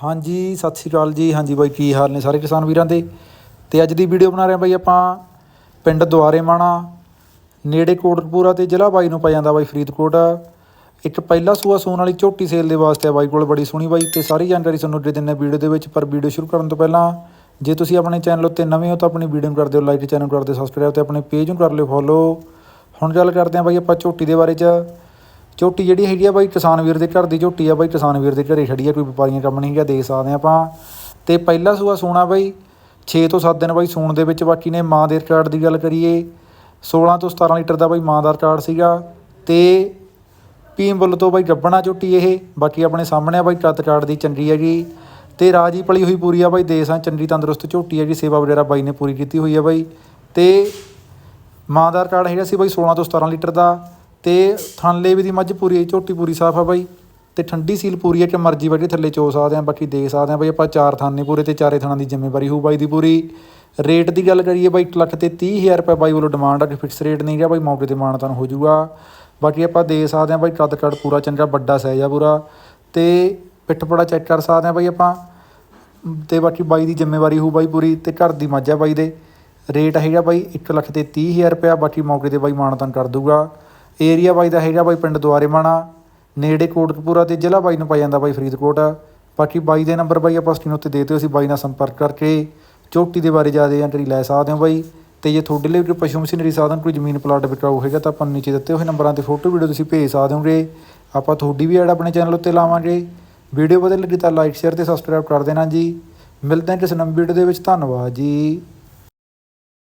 ਹਾਂਜੀ, ਸਤਿ ਸ਼੍ਰੀ ਅਕਾਲ ਜੀ। ਹਾਂਜੀ ਬਾਈ, ਕੀ ਹਾਲ ਨੇ ਸਾਰੇ ਕਿਸਾਨ ਵੀਰਾਂ ਦੇ? ਤੇ ਅੱਜ ਦੀ ਵੀਡੀਓ ਬਣਾ ਰਹੇ ਹਾਂ ਬਾਈ ਆਪਾਂ ਪਿੰਡ ਦੁਆਰੇ ਮਾਣਾ, ਨੇੜੇ ਕੋਟਕਪੂਰਾ ਤੇ ਜ਼ਿਲ੍ਹਾ ਬਾਈ ਨੂੰ ਪੈ ਜਾਂਦਾ ਬਾਈ ਫਰੀਦਕੋਟ। ਇੱਕ ਪਹਿਲਾ ਸੂਆ ਸੂਣ ਵਾਲੀ ਝੋਟੀ ਸੇਲ ਦੇ ਵਾਸਤੇ ਆ ਬਾਈ ਕੋਲ ਬੜੀ ਸੋਹਣੀ ਬਾਈ ਤੇ ਸਾਰੀ ਜਾਣਕਾਰੀ ਤੁਹਾਨੂੰ ਦੇ ਦਿੰਨੇ ਵੀਡੀਓ ਦੇ ਵਿੱਚ। ਪਰ ਵੀਡੀਓ ਸ਼ੁਰੂ ਕਰਨ ਤੋਂ ਪਹਿਲਾਂ, ਜੇ ਤੁਸੀਂ ਆਪਣੇ ਚੈਨਲ ਉੱਤੇ ਨਵੇਂ ਹੋ ਤਾਂ ਆਪਣੀ ਵੀਡੀਓ ਨੂੰ ਕਰ ਦਿਓ ਲਾਈਕ ਚੈਨਲ ਕਰ ਦਿਓ ਸਬਸਕ੍ਰਾਈਬ ਤੇ ਆਪਣੇ ਪੇਜ ਨੂੰ ਕਰ ਲਿਓ ਫੋਲੋ ਹੁਣ ਗੱਲ ਕਰਦੇ ਹਾਂ ਬਾਈ ਆਪਾਂ ਝੋਟੀ ਦੇ ਬਾਰੇ 'ਚ। ਝੋਟੀ ਜਿਹੜੀ ਹੈਗੀ ਆ ਬਾਈ ਕਿਸਾਨ ਵੀਰ ਦੇ ਘਰ ਦੀ ਝੋਟੀ ਆ ਬਾਈ, ਕਿਸਾਨ ਵੀਰ ਦੇ ਘਰੇ ਖੜੀ ਆ, ਕੋਈ ਵਪਾਰੀਆਂ ਕੰਮ ਨਹੀਂ ਹੈਗਾ ਦੇਖ ਸਕਦੇ ਹਾਂ ਆਪਾਂ। ਤੇ ਪਹਿਲਾ ਸੂਆ ਸੋਣਾ ਬਾਈ 6 ਤੋਂ 7 ਦਿਨ ਬਾਈ ਸੂਣ ਦੇ ਵਿੱਚ, ਬਾਕੀ ਨੇ ਮਾਂ ਦੇ ਰਿਕਾਰਡ ਦੀ ਗੱਲ ਕਰੀਏ 16 ਤੋਂ 17 ਲੀਟਰ ਦਾ ਬਾਈ ਮਾਂ ਦਾ ਰਿਕਾਰਡ ਸੀਗਾ। ਤੇ ਪੀਮ ਬੁੱਲ ਤੋਂ ਬਾਈ ਗੱਬਣਾ ਝੋਟੀ ਇਹ, ਬਾਕੀ ਆਪਣੇ ਸਾਹਮਣੇ ਆ ਬਾਈ ਕੱਦ ਕਾਰਡ ਦੀ ਚੰਗੀ ਹੈਗੀ। ਤੇ ਰਾਜੀ ਪਲੀ ਹੋਈ ਪੂਰੀ ਆ ਬਾਈ ਦੇਸਾਂ ਚੰਗੀ ਤੰਦਰੁਸਤ ਝੋਟੀ ਹੈਗੀ, ਸੇਵਾ ਵਗੈਰਾ ਬਾਈ ਨੇ ਪੂਰੀ ਕੀਤੀ ਹੋਈ ਆ ਬਾਈ। ਤੇ ਮਾਂ ਦਾ ਰਿਕਾਰਡ ਹੈਗਾ ਸੀ ਬਾਈ 16 ਤੋਂ 17 ਲੀਟਰ ਦਾ। ਤੇ ਥਣਲੇ ਵੀ ਦੀ ਮੱਝ ਪੂਰੀ ਹੈ, ਝੋਟੀ ਪੂਰੀ ਸਾਫ਼ ਆ ਬਾਈ, ਤੇ ਠੰਡੀ ਸੀਲ ਪੂਰੀ ਹੈ ਕਿ ਮਰਜ਼ੀ ਬੈਠੇ ਥੱਲੇ ਚੋ ਸਕਦੇ ਆ ਬਾਕੀ ਦੇਖ ਸਕਦੇ ਆ ਬਾਈ, ਆਪਾਂ ਚਾਰ ਥਾਨੇ ਪੂਰੇ ਤੇ ਚਾਰੇ ਥਾਨਾਂ ਦੀ ਜ਼ਿੰਮੇਵਾਰੀ ਹੋਊ ਬਾਈ ਦੀ ਪੂਰੀ। ਰੇਟ ਦੀ ਗੱਲ ਕਰੀਏ ਬਾਈ 1 ਲੱਖ ਤੇ 30000 ਰੁਪਏ ਬਾਈ ਵੱਲੋਂ ਡਿਮਾਂਡ ਆ, ਕਿ ਫਿਕਸ ਰੇਟ ਨਹੀਂ ਹੈਗਾ ਬਾਈ, ਮੌਕੇ ਤੇ ਮਾਨਤਾਨ ਹੋ ਜਾਊਗਾ। ਬਾਕੀ ਆਪਾਂ ਦੇ ਸਕਦੇ ਆ ਬਾਈ, ਕੱਦ ਕੱਦ ਪੂਰਾ ਚੰਗਾ, ਵੱਡਾ ਸਾਈਜ਼ ਆ ਪੂਰਾ, ਤੇ ਪਿੱਠ ਪੜਾ ਚੈੱਕ ਕਰ ਸਕਦੇ ਆ ਬਾਈ ਆਪਾਂ। ਤੇ ਬਾਕੀ ਬਾਈ ਦੀ ਜ਼ਿੰਮੇਵਾਰੀ ਹੋਊ ਬਾਈ ਪੂਰੀ, ਤੇ ਘਰ ਦੀ ਮੱਝ ਆ ਬਾਈ ਦੇ। ਰੇਟ ਹੈਗਾ ਬਾਈ 1 ਲੱਖ ਤੇ 30000 ਰੁਪਇਆ ਬਾਕੀ ਮੌਕੇ ਤੇ ਬਾਈ ਮਾਨਤਾਨ ਕਰ ਦੂਗਾ ਏਰੀਆ ਬਾਈ ਦਾ ਹੈਗਾ ਬਾਈ ਪਿੰਡ ਦੁਆਰੇਮਾਣਾ ਨੇੜੇ ਕੋਟਕਪੂਰਾ ਤੇ ਜ਼ਿਲ੍ਹਾ ਬਾਈ ਨੂੰ ਪਾਇਆ ਜਾਂਦਾ ਬਾਈ ਫਰੀਦਕੋਟ। ਬਾਕੀ ਬਾਈ ਦੇ ਨੰਬਰ ਬਾਈ ਆਪਾਂ ਸਕਰੀਨ ਉੱਤੇ ਦੇ ਦਿਓ, ਅਸੀਂ ਬਾਈ ਨਾਲ ਸੰਪਰਕ ਕਰਕੇ ਝੋਟੀ ਦੇ ਬਾਰੇ ਜ਼ਿਆਦਾ ਜਾਣਕਾਰੀ ਲੈ ਸਕਦੇ ਹੋ ਬਾਈ। ਤੇ ਜੇ ਤੁਹਾਡੇ ਲਈ ਕੋਈ ਪਸ਼ੂ ਮਸ਼ੀਨਰੀ ਸਾਧਨ, ਕੋਈ ਜ਼ਮੀਨ ਪਲਾਟ ਵਿਕਾਊ ਹੈਗਾ ਤਾਂ ਆਪਾਂ ਨੀਚੇ ਦਿੱਤੇ ਹੋਏ ਨੰਬਰਾਂ ਤੇ ਫੋਟੋ ਵੀਡੀਓ ਤੁਸੀਂ ਭੇਜ ਸਕਦੇ ਹੋਗੇ। ਆਪਾਂ ਤੁਹਾਡੀ ਵੀ ਐਡ ਆਪਣੇ ਚੈਨਲ ਉੱਤੇ ਲਾਵਾਂਗੇ। ਵੀਡੀਓ ਵਧੀਆ ਲੱਗੀ ਤਾਂ ਲਾਈਕ ਸ਼ੇਅਰ ਤੇ ਸਬਸਕ੍ਰਾਈਬ ਕਰ ਦੇਣਾ ਜੀ। ਮਿਲਦੇ ਹਾਂ ਕਿਸੇ ਨਵੀਂ ਵੀਡੀਓ ਦੇ ਵਿੱਚ। ਧੰਨਵਾਦ ਜੀ।